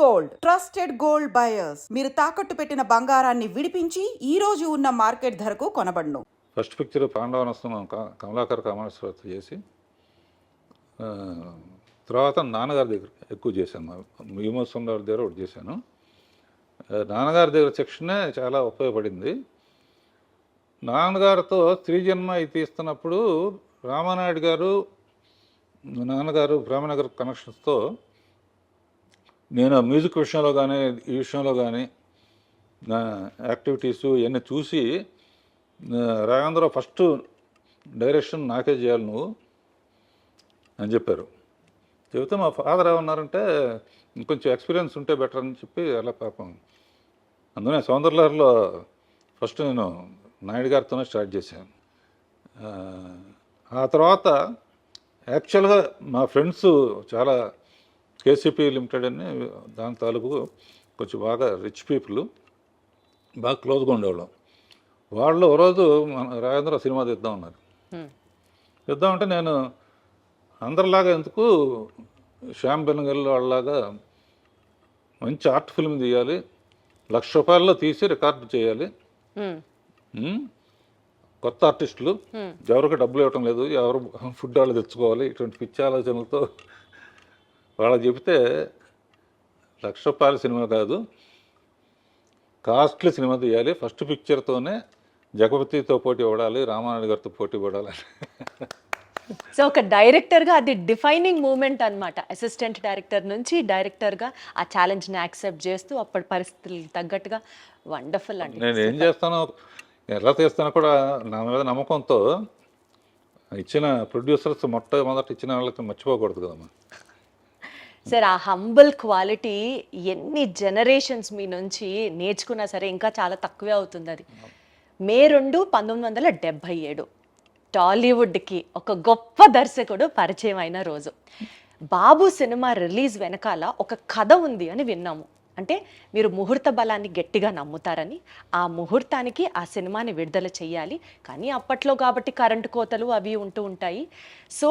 Gold. Trusted gold buyers. మీరు తాకట్టు పెట్టిన బంగారాన్ని విడిపించి ఈ రోజు ఉన్న మార్కెట్ ధరకు కొనబడును. ఫస్ట్ పిక్చర్ పాండవనస్తం కమలాకర్ కామేశ్వరతో చేసి తర్వాత నాన్నగారి దగ్గర ఎక్కువ చేశాను. భీమోత్సవం గారి దగ్గర ఒకటి చేశాను. నాన్నగారి దగ్గర సెక్షనే చాలా ఉపయోగపడింది. నాన్నగారితో స్త్రీ జన్మ తీస్తున్నప్పుడు రామానాయుడు గారు నాన్నగారు ప్రేమనగర్ కనెక్షన్స్తో నేను మ్యూజిక్ విషయంలో కానీ ఈ విషయంలో కానీ నా యాక్టివిటీస్ ఇవన్నీ చూసి ఆ, రాఘవేంద్ర ఫస్ట్ డైరెక్షన్ నాకే చేయాలి నువ్వు అని చెప్పారు. చెబితే మా ఫాదర్ ఏమన్నారంటే ఇంకొంచెం ఎక్స్పీరియన్స్ ఉంటే బెటర్ అని చెప్పి అలా పాపం. అందుకనే సౌందర్లహర్లో ఫస్ట్ నేను నాయుడు గారితోనే స్టార్ట్ చేశాను. ఆ తర్వాత యాక్చువల్గా మా ఫ్రెండ్స్ చాలా కేసీపీ లిమిటెడ్ అని దాని తాలూకు కొంచెం బాగా రిచ్ పీపుల్ బాగా క్లోజ్గా ఉండేవాళ్ళం. వాళ్ళు ఓ రోజు మన రాజేంద్ర సినిమా తీద్దాం ఉన్నారు తీద్దామంటే నేను అందరిలాగా ఎందుకు శ్యామ్ బెనగల్ వాళ్ళలాగా మంచి ఆర్ట్ ఫిల్మ్ తీయాలి లక్ష రూపాయల్లో తీసి రికార్డు చేయాలి. కొత్త ఆర్టిస్టులు ఎవరికి డబ్బులు ఇవ్వటం లేదు ఎవరు ఫుడ్ వాళ్ళు తెచ్చుకోవాలి ఇటువంటి పిచ్చి ఆలోచనలతో వాళ్ళకి చెబితే లక్ష రూపాయల సినిమా కాదు కాస్ట్లీ సినిమా తీయాలి. ఫస్ట్ పిక్చర్తోనే జగపతితో పోటీ పడాలి రామానాయుడు గారితో పోటీ పడాలి. సో ఒక డైరెక్టర్గా అది డిఫైనింగ్ మూమెంట్ అన్నమాట. అసిస్టెంట్ డైరెక్టర్ నుంచి డైరెక్టర్గా ఆ ఛాలెంజ్ని యాక్సెప్ట్ చేస్తూ అప్పటి పరిస్థితులకు తగ్గట్టుగా వండర్ఫుల్ అండి. నేను ఏం చేస్తానో ఎలా తీస్తానో కూడా నా మీద నమ్మకంతో ఇచ్చిన ప్రొడ్యూసర్స్ మొట్టమొదటి ఇచ్చిన వాళ్ళకి మర్చిపోకూడదు కదమ్మా. సార్ ఆ హంబుల్ క్వాలిటీ ఎన్ని జనరేషన్స్ మీ నుంచి నేర్చుకున్నా సరే ఇంకా చాలా తక్కువే అవుతుంది అది. మే రెండు పంతొమ్మిది వందల డెబ్భై ఏడు టాలీవుడ్కి ఒక గొప్ప దర్శకుడు పరిచయం అయిన రోజు. బాబు సినిమా రిలీజ్ వెనకాల ఒక కథ ఉంది అని విన్నాము. అంటే మీరు ముహూర్త బలాన్ని గట్టిగా నమ్ముతారని ఆ ముహూర్తానికి ఆ సినిమాని విడుదల చేయాలి కానీ అప్పట్లో కాబట్టి కరెంటు కోతలు అవి ఉంటూ ఉంటాయి. సో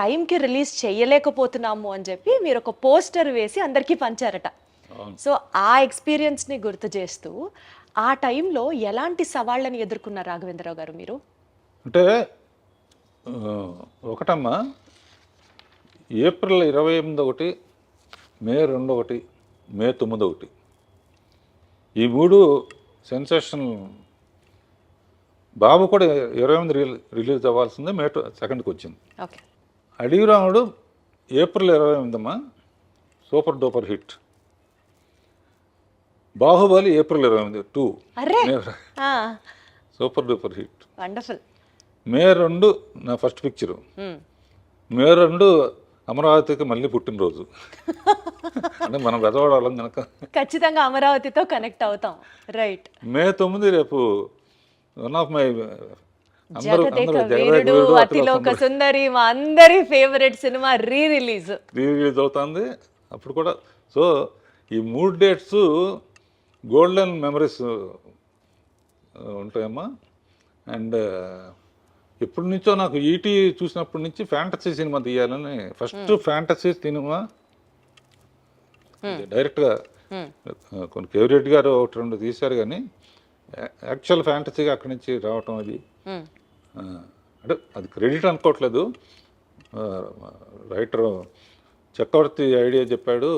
టైంకి రిలీజ్ చేయలేకపోతున్నాము అని చెప్పి మీరు ఒక పోస్టర్ వేసి అందరికీ పంచారట. సో ఆ ఎక్స్పీరియన్స్ని గుర్తు చేస్తూ ఆ టైంలో ఎలాంటి సవాళ్ళని ఎదుర్కొన్నారు రాఘవేంద్రరావు గారు మీరు? అంటే ఒకటమ్మా ఏప్రిల్ ఇరవై ఎనిమిది ఒకటి మే రెండు ఒకటి మే తొమ్మిది ఒకటి. ఈ మూడు సెన్సేషన్ బాబు కూడా ఇరవై ఎనిమిది రిలీజ్ రిలీజ్ అవ్వాల్సింది మే టు- సెకండ్కి వచ్చింది. ఓకే. అడిగిరాముడు ఏప్రిల్ ఇరవై ఎనిమిదమ్మా super duper hit. Baahubali April ఇరవై ఎనిమిది too. Super duper hit. Wonderful. May రెండు నా ఫస్ట్ పిక్చరు. మే రెండు అమరావతికి మళ్ళీ పుట్టినరోజు. అంటే మనం బెదవాడాలం కనుక ఖచ్చితంగా అమరావతితో కనెక్ట్ అవుతాం. రైట్. మే తొమ్మిది రేపు one of my Veerudu Athiloka Sundari. మా అందరి favourite cinema re release release అవుతుంది. అప్పుడు కూడా సో ఈ మూడు డేట్స్ గోల్డెన్ మెమరీస్ ఉంటాయమ్మా. అండ్ ఎప్పటి నుంచో నాకు ఈటీ చూసినప్పటి నుంచి ఫ్యాంటసీ సినిమా తీయాలని ఫస్ట్ ఫ్యాంటసీ సినిమా డైరెక్ట్గా కొన్ని కేవరెడ్డి గారు ఒకటి రెండు తీశారు కానీ యాక్చువల్ ఫ్యాంటసీగా అక్కడి నుంచి రావటం అది. అంటే అది క్రెడిట్ అనుకోవట్లేదు. రైటర్ చక్రవర్తి ఐడియా చెప్పాడు.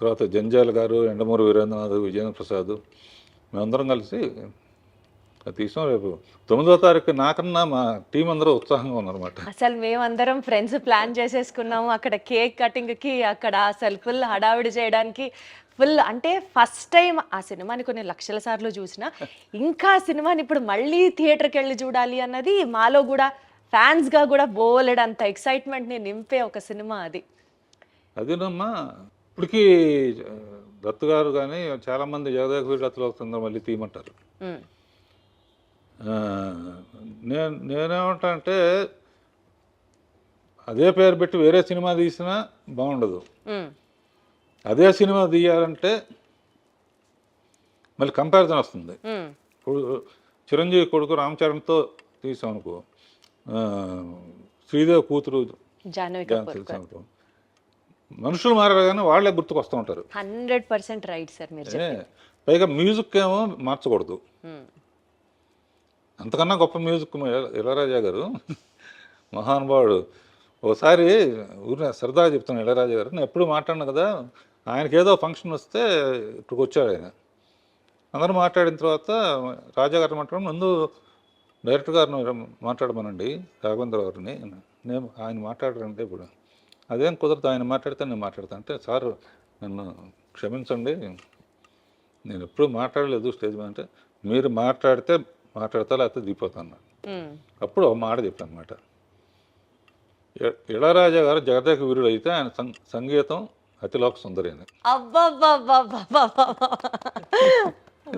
తర్వాత జంజాల గారు ఎండమూరి వీరేంద్రనాథ్ విజయేంద్ర ప్రసాద్ మేమందరం కలిసి అది తీసాం రేపు తొమ్మిదో తారీఖు నాకన్నా మా టీం అందరూ ఉత్సాహంగా ఉన్నారన్నమాట. అసలు మేమందరం ఫ్రెండ్స్ ప్లాన్ చేసేసుకున్నాము. అక్కడ కేక్ కటింగ్కి అక్కడ అసలు ఫుల్ హడావిడి చేయడానికి ఫుల్ అంటే ఫస్ట్ టైం ఆ సినిమాని కొన్ని లక్షల సార్లు చూసిన ఇంకా సినిమాని ఇప్పుడు మళ్ళీ థియేటర్కి వెళ్ళి చూడాలి అన్నది మాలో కూడా fans గా కూడా బోలెడంత excitement ని నింపే ఒక సినిమా అది. అదేనమ్మా ఇప్పటికీ దత్తు గారు కానీ చాలామంది జగదేక వీరత్తులు వస్తుందో మళ్ళీ తీయమంటారు నేను నేనేమంటా అంటే అదే పేరు పెట్టి వేరే సినిమా తీసినా బాగుండదు. అదే సినిమా తీయాలంటే మళ్ళీ కంపారిజన్ వస్తుంది. ఇప్పుడు చిరంజీవి కొడుకు రామ్ చరణ్తో తీసాం అనుకో శ్రీదేవి కూతురు అనుకో మనుషులు మారారు కానీ వాళ్ళే గుర్తుకొస్తూ ఉంటారు. హండ్రెడ్ పర్సెంట్ రైట్ సార్ పైగా మ్యూజిక్ ఏమో మార్చకూడదు. అంతకన్నా గొప్ప మ్యూజిక్ ఇళరాజా గారు. మహానుభావుడు ఒకసారి ఊరిని సరదాగా చెప్తాను ఇళరాజా గారు. నేను ఎప్పుడు మాట్లాడినా కదా ఆయనకి ఏదో ఫంక్షన్ వస్తే ఇక్కడికి వచ్చాడు ఆయన. అందరూ మాట్లాడిన తర్వాత రాజా గారు మాట్లాడడం ముందు డైరెక్టర్ గారిని మాట్లాడమనండి రాఘవేంద్ర గారిని. నేను ఆయన మాట్లాడరంటే ఇప్పుడు. అదేం కుదరదు ఆయన మాట్లాడితే నేను మాట్లాడతాను అంటే సార్ నన్ను క్షమించండి. నేను ఎప్పుడు మాట్లాడలేదు స్టేజ్ మీద. అంటే మీరు మాట్లాడితే మాట్లాడతా లేకపోతే దిగిపోతాను. అప్పుడు మాట చెప్పాను అనమాట ఇళరాజా గారు జగదేక వీరుడు అయితే ఆయన సంగీతం అతిలోక సుందరి అని.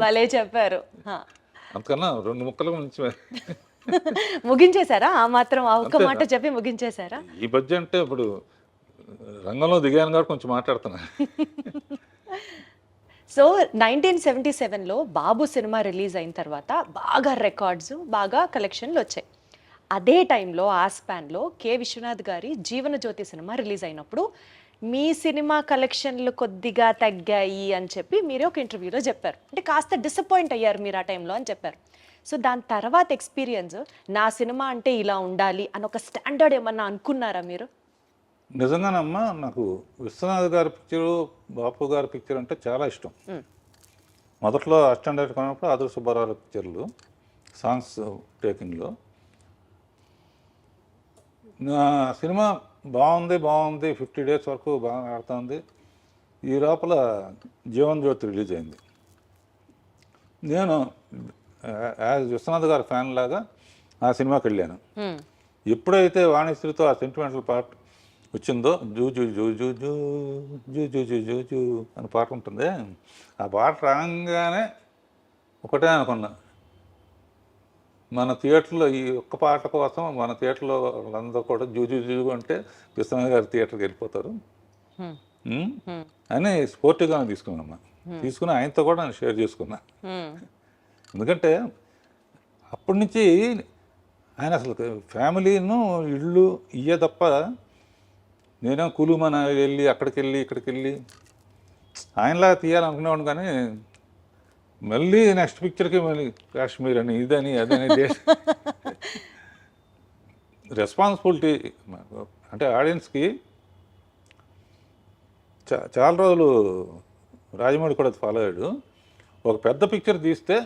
భలే చెప్పారు. అంతకన్నా రెండు ముక్కల నుంచి ముగించేశారా ఆ మాత్రం ఆ ఒక్క? మాట చెప్పి ముగించేశారా ఈ మధ్య అంటే ఇప్పుడు రంగంలో దిగాను కాబట్టి కొంచెం మాట్లాడుతున్నా సో నైన్టీన్ సెవెంటీ సెవెన్లో బాబు సినిమా రిలీజ్ అయిన తర్వాత బాగా రికార్డ్స్ బాగా కలెక్షన్లు వచ్చాయి. అదే టైంలో ఆ స్పాన్లో కె విశ్వనాథ్ గారి జీవన జ్యోతి సినిమా రిలీజ్ అయినప్పుడు మీ సినిమా కలెక్షన్లు కొద్దిగా తగ్గాయి అని చెప్పి మీరే ఒక ఇంటర్వ్యూలో చెప్పారు. అంటే కాస్త డిసప్పాయింట్ అయ్యారు మీరు ఆ టైంలో అని చెప్పారు. సో దాని తర్వాత ఎక్స్పీరియన్స్ నా సినిమా అంటే ఇలా ఉండాలి అని ఒక స్టాండర్డ్ ఏమన్నా అనుకున్నారా మీరు? నిజంగానమ్మా నాకు విశ్వనాథ్ గారి పిక్చరు బాపు గారి పిక్చర్ అంటే చాలా ఇష్టం. మొదట్లో అస్టాండర్డ్ కొన్నప్పుడు ఆదుర్ సుబ్బారావు పిక్చర్లు సాంగ్స్ టేకింగ్లో నా సినిమా బాగుంది బాగుంది ఫిఫ్టీ డేస్ వరకు బాగా ఆడుతుంది. ఈ లోపల జీవన్ జ్యోతి రిలీజ్ అయింది. నేను యాజ్ విశ్వనాథ్ గారి ఫ్యాన్ లాగా ఆ సినిమాకి వెళ్ళాను. ఎప్పుడైతే వాణిశ్రీతో ఆ సెంటిమెంటల్ పార్ట్ వచ్చిందో జూ జూ జూ జూ జూ జూ జూ జూ జూ జూ అని పాట ఉంటుంది. ఆ పాట రాగానే ఒకటే అనుకున్నా. మన థియేటర్లో ఈ ఒక్క పాట కోసం మన థియేటర్లో వాళ్ళందరూ కూడా జూ జూ జూ అంటే విశ్వనాథ్ గారి థియేటర్కి వెళ్ళిపోతారు. అని స్పోర్టివ్గానే తీసుకున్నామ్మా తీసుకుని ఆయనతో కూడా నేను షేర్ చేసుకున్నా. ఎందుకంటే అప్పటి నుంచి ఆయన అసలు ఫ్యామిలీను ఇళ్ళు ఇయ్యే తప్ప నేనేం కులుమన వెళ్ళి అక్కడికి వెళ్ళి ఇక్కడికి వెళ్ళి. ఆయనలాగా తీయాలనుకునేవాడు కానీ మళ్ళీ నెక్స్ట్ పిక్చర్కి మళ్ళీ కాశ్మీర్ అని ఇదని అదని దేశ రెస్పాన్సిబిలిటీ అంటే ఆడియన్స్కి చా చాలా రోజులు రాజమౌళి కూడా ఫాలో అయ్యాడు. ఒక పెద్ద పిక్చర్ తీస్తే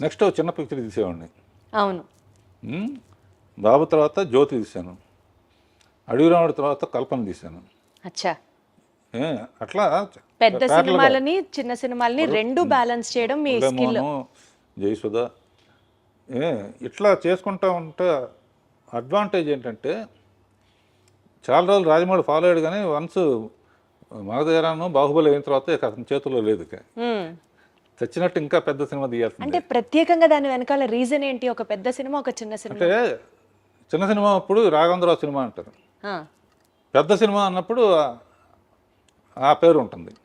నెక్స్ట్ చిన్న పిక్చర్ తీసేవాడిని. అవును. బాబు తర్వాత జ్యోతి తీశాను. అడవి రాముడి తర్వాత కల్పన తీశాను. అచ్చా. అట్లా పెద్ద సినిమాలని చిన్న సినిమాలని రెండు బ్యాలెన్స్ చేయడం మీ స్కిల్. జయసుధ. ఏ ఇట్లా చేసుకుంటా ఉంటే అడ్వాంటేజ్ ఏంటంటే చాలా రోజులు రాజమౌళి ఫాలో అయ్యాడు కానీ వన్స్ మగధీరాను బాహుబలి అయిన తర్వాత ఇక అతని చేతుల్లో లేదు ఇక. చచ్చినట్టు ఇంకా పెద్ద సినిమా తీయాల్సింది. అంటే ప్రత్యేకంగా దాని వెనకాల రీజన్ ఏంటి? ఒక పెద్ద సినిమా ఒక చిన్న సినిమా? అంటే చిన్న సినిమా అప్పుడు రాఘవేంద్రరావు సినిమా అంటారు. పెద్ద సినిమా అన్నప్పుడు ఆ- పేరు ఉంటుంది